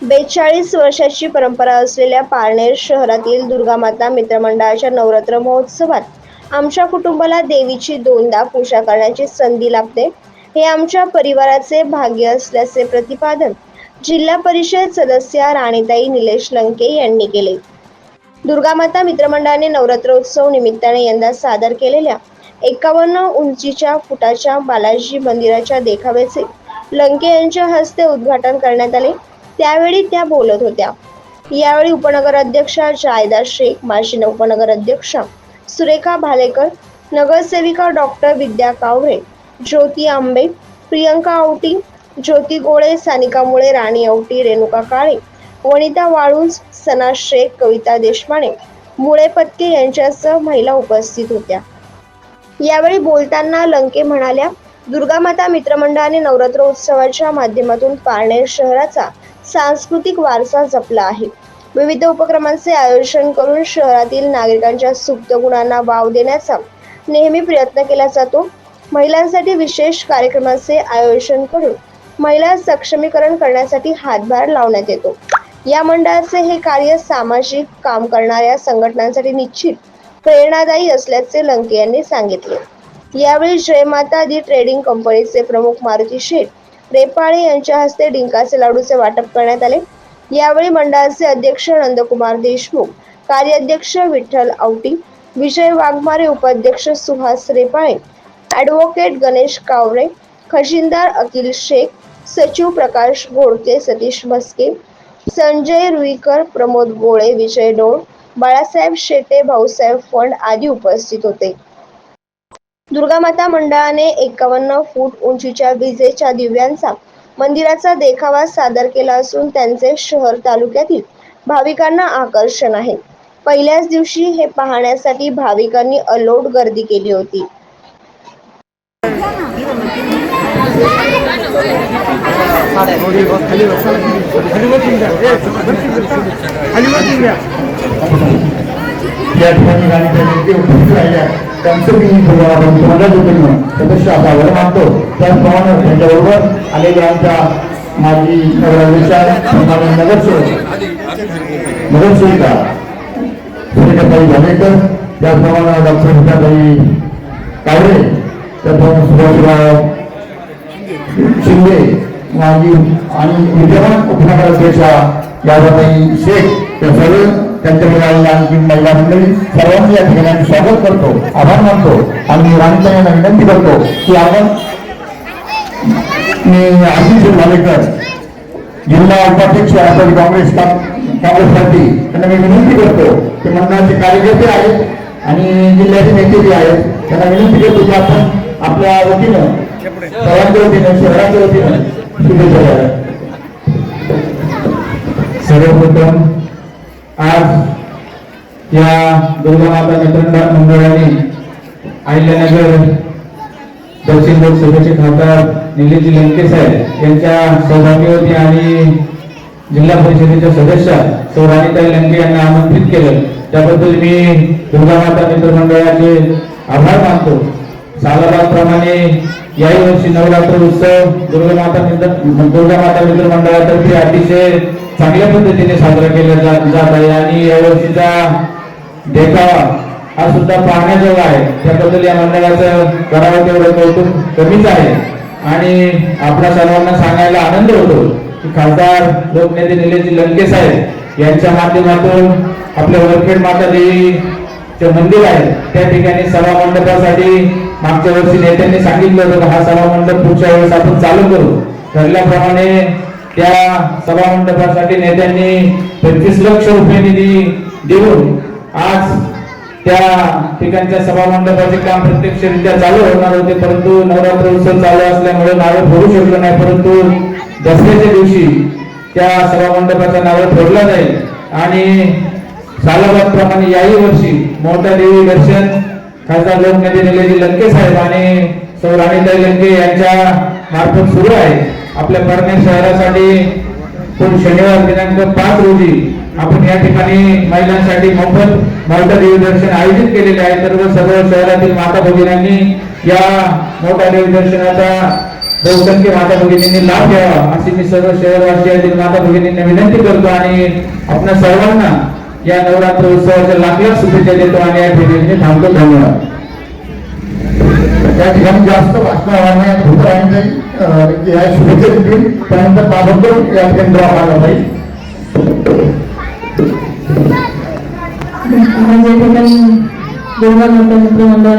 बेचाळीस वर्षाची परंपरा असलेल्या पारनेर शहरातील दुर्गामाता मित्रमंडळाच्या नवरात्र महोत्सवात आमच्या कुटुंबाला देवीची दोनदा पूजा करण्याची संधी लाभते. हे आमच्या परिवाराचे भाग्य असल्याचे प्रतिपादन जिल्हा परिषद सदस्या राणीताई निलेश लंके यांनी केले. दुर्गामाता मित्रमंडळाने नवरात्रोत्सव निमित्ताने यंदा सादर केलेल्या एकावन्न उंचीच्या फुटाच्या बालाजी मंदिराच्या देखाव्याचे लंके यांच्या हस्ते उद्घाटन करण्यात आले. त्यावेळी त्या बोलत होत्या. यावेळी उपनगराध्यक्षा जायदा शेख माजी उपनगर अध्यक्षा सुरेखा भालेकर नगरसेविका डॉक्टर विद्या कावरे ज्योती आंबे प्रियंका औटी ज्योती गोळे सानिका मुळे राणी औटी रेणुका काळे वनिता वाळुंज सना शेख कविता देशपांडे मुळे पत्के यांच्यासह महिला उपस्थित होत्या. यावेळी बोलताना लंके म्हणाल्या दुर्गामाता मित्रमंडळाने नवरात्र उत्सवाच्या माध्यमातून पारनेर शहराचा सांस्कृतिक वारसा जपला आहे. विविध उपक्रमांचे आयोजन करून शहरातील नागरिकांच्या सुप्त गुणांना वाव देण्याचा नेहमी प्रयत्न केला जातो. महिलांसाठी विशेष कार्यक्रमाचे आयोजन करून महिला सक्षमीकरण करण्यासाठी हातभार लावण्यात येतो. या मंडळाचे हे कार्य सामाजिक काम करणाऱ्या संघटनांसाठी निश्चित प्रेरणादायी असल्याचे लंके यांनी सांगितले. यावेळी जयमाता दी ट्रेडिंग कंपनीचे प्रमुख मारुती शेठ रेपाळे यांच्या हस्ते डिंकाचे लाडूचे वाटप करण्यात आले. यावेळी मंडळाचे अध्यक्ष नंदकुमार देशमुख कार्याध्यक्ष विठ्ठल आवटी विजय वाघमारे उपाध्यक्ष सुहास रेपाळे ॲडव्होकेट गणेश कावरे खजिनदार अखिल शेख सचिव प्रकाश घोडके सतीश मस्के संजय रुईकर प्रमोद गोळे विजय डोळ बाळासाहेब शेटे भाऊसाहेब फंड आदी उपस्थित होते. दुर्गामाता मंडळाने एकावन्न फूट उंचीच्या विजेच्या दिव्यांचा मंदिराचा देखावा सादर केला असून त्यांचे शहर तालुक्यातील भाविकांना आकर्षण आहे पहिल्याच दिवशी हे पाहण्यासाठी भाविकांनी अलोट गर्दी केली होती या ठिकाणी गाण्याच्या नेमके उपस्थित राहिल्या त्यांचं मी तुम्हाला जोडून सदस्य आभार मानतो. त्याचप्रमाणे त्यांच्याबरोबर आलेल्या आमच्या माजी नगराध्यक्षा नगरसेवक नगरसेविका सुरेखाताई जामेकर त्याचप्रमाणे डॉक्टर हिताताई कावरे त्याचप्रमाणे सुभाषराव शिंदे माजी आणि विद्यमान उपनगराध्यक्षा यादाताई शेख त्या सर्व त्यांच्या आलेल्या आणखी महिला मंडळी सर्वांनी या ठिकाणी स्वागत करतो. आभार मानतो. आणि राणीताई यांना विनंती करतो की आपण मी आशिष भालेकर जिल्हा उपाध्यक्ष आपण काँग्रेस का- काँग्रेस पार्टी त्यांना मी विनंती करतो की मंडळाचे कार्यकर्ते आहेत आणि जिल्ह्याचे नेते जे आहेत त्यांना विनंती करतो की आपण आपल्या वतीनं सर्वांच्या वतीनं शहराच्या वतीनं शुभेच्छा द्याव्या सर्वप्रथम आज या दुर्गामाता मित्र मंडळाने अहिल्यानगर दक्षिण लोकसभेचे खासदार निलेशजी लंके साहेब यांच्या सौभाग्यवती आणि जिल्हा परिषदेच्या सदस्य सौ राणीताई लंके यांना आमंत्रित केलं. त्याबद्दल मी दुर्गामाता मित्र मंडळाचे आभार मानतो. सालाबादप्रमाणे याही वर्षी नवरात्र उत्सव दुर्गामाता मित्र दुर्गामाता मित्र मंडळातर्फे अतिशय चांगल्या पद्धतीने साजरा केला जात आहे. आणि यावर्षीचा देखावा हा सुद्धा पाहण्याजोगा आहे. त्याबद्दल या मंडळाचं करावं तेवढं कौतुक कमीच आहे. आणि आपल्या सर्वांना सांगायला आनंद होतो की खासदार लोकनेते निलेशजी लंके साहेब यांच्या माध्यमातून आपल्या वरखेड माता देवीचे मंदिर आहे. त्या ठिकाणी सभा मंडपासाठी मागच्या वर्षी नेत्यांनी सांगितलं होतं हा सभा मंडप पुढच्या वेळेस आपण चालू करू. ठरल्याप्रमाणे त्या सभा मंडपासाठी नेत्यांनी पंचवीस लक्ष रुपये निधी देऊन आज त्या ठिकाणच्या सभा मंडपाचे काम प्रत्यक्षरित्या चालू होणार होते परंतु नवरात्र उत्सव चालू असल्यामुळे नारळ फोडू शकलो नाही परंतु दसऱ्याच्या दिवशी त्या सभा मंडपाचं नारळ फोडला जाईल. आणि सालाबादप्रमाणे याही वर्षी मोठा देवी दर्शन खासदार लोकनेते निलेजी लंके साहेब आणि सौ राणीताई लंके यांच्या मार्फत सुरू आहे. आपल्या परनेर शहरासाठी पण शनिवार दिनांक पाच रोजी आपण या ठिकाणी महिलांसाठी मोफत मोठा देवदर्शन आयोजित केलेले आहे. सर्व सर्व शहरातील माता भगिनींनी या मोठ्या देवदर्शनाचा बहुसंख्य माता भगिनींनी लाभ घ्यावा अशी मी सर्व शहरवासियातील माता भगिनींना विनंती करतो आणि आपल्या सर्वांना या नवरात्र उत्सवाच्या लाख शुभेच्छा देतो आणि या ठिकाणी थांबतो. धन्यवाद. या ठिकाणी जास्त भाषण होणार होत राहिले नाही या शुभेच्छा देतील त्यानंतर ताबडतोब या ठिकाणी ड्रॉप आला जाईल म्हणजे ठिकाणी दुर्गा माता मित्र मंडळ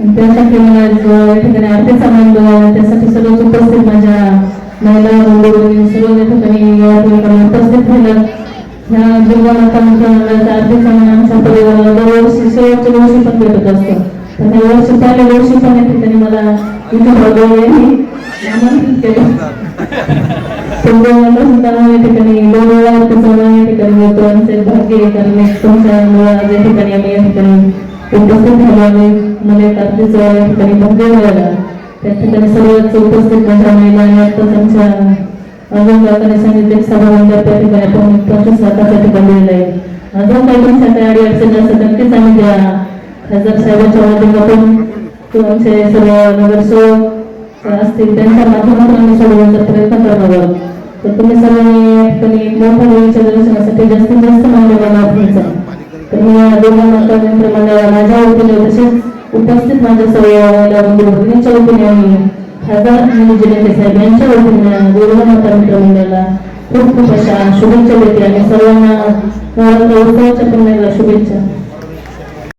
आणि त्यासाठी मला जो या ठिकाणी आर्थिक सामान दिलं, त्यासाठी सर्वच उपस्थित माझ्या महिला बंधू सर्व या ठिकाणी या ठिकाणी उपस्थित झालं ह्या दुर्गा माता मित्र मंडळाचं आर्थिक सामान आमच्या परिवाराला दरवर्षी शेवटच्या वर्षी पण भेटत असतं तर त्या वर्षी पहिल्या वर्षी पण या ठिकाणी मला इथं भगव यांनी सुद्धा या ठिकाणी दोन वेळा या ठिकाणी मिळतो आमचे भाग्य कारण एक आज या ठिकाणी आम्ही या ठिकाणी उपस्थित झालो आणि मला एक आरतीचं या ठिकाणी भाग्य मिळालं. त्या ठिकाणी सर्वच उपस्थित माझ्या महिला आणि आत्ताच आमच्या अजून काकाने सांगितले की त्या ठिकाणी आपण पंचवीस लाखाच्या ठिकाणी दिलेलं आहे. अजून काही तुमच्या काही अडी अडचणी असं नक्कीच आम्ही त्या खासदार साहेबांच्या माध्यमातून किंवा आमचे सर्व नगरसेवक असतील त्यांच्या माध्यमातून आम्ही सोडवण्याचा प्रयत्न करणार आहोत. तर तुम्ही सर्व ठिकाणी मोठ्या देवीच्या दर्शनासाठी जास्तीत जास्त मान्यवर लाभ घ्यायचा तर मी या दोघां माता मंडळाला माझ्या वतीने तसेच उपस्थित माझ्या सर्व महिला बंधू भगिनींच्या वतीने आणि खासदार आणि जिल्ह्याचे साहेब यांच्या वतीने दुर्गा माता मित्र मंडळाला खूप खूप अशा शुभेच्छा देते आणि सर्वांना उत्सवाच्या पुण्याला शुभेच्छा.